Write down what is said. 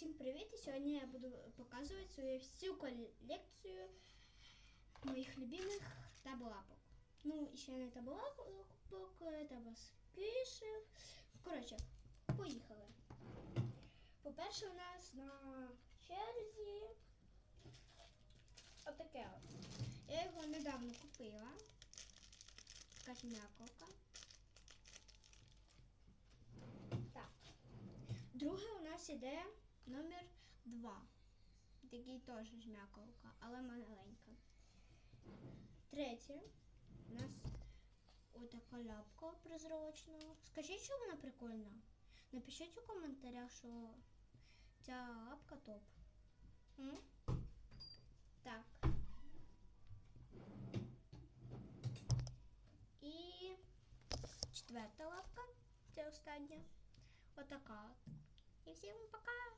Усім привіт! І сьогодні я буду показувати свою всю колекцію моїх любимих таблапок. Ну, ще не таблапок, таблоспішів. Коротше, поїхали. По-перше, у нас на черзі отаке от. Я його недавно купила. Така м'яковка. Друге у нас іде номер 2. Такий теж жмякалка, але маленька. Третє. У нас отака ляпка прозрачна. Скажіть, що вона прикольна? Напишіть у коментарях, що ця лапка топ. М? Так. І четверта лапка. Це остання. Отака. І всім пока!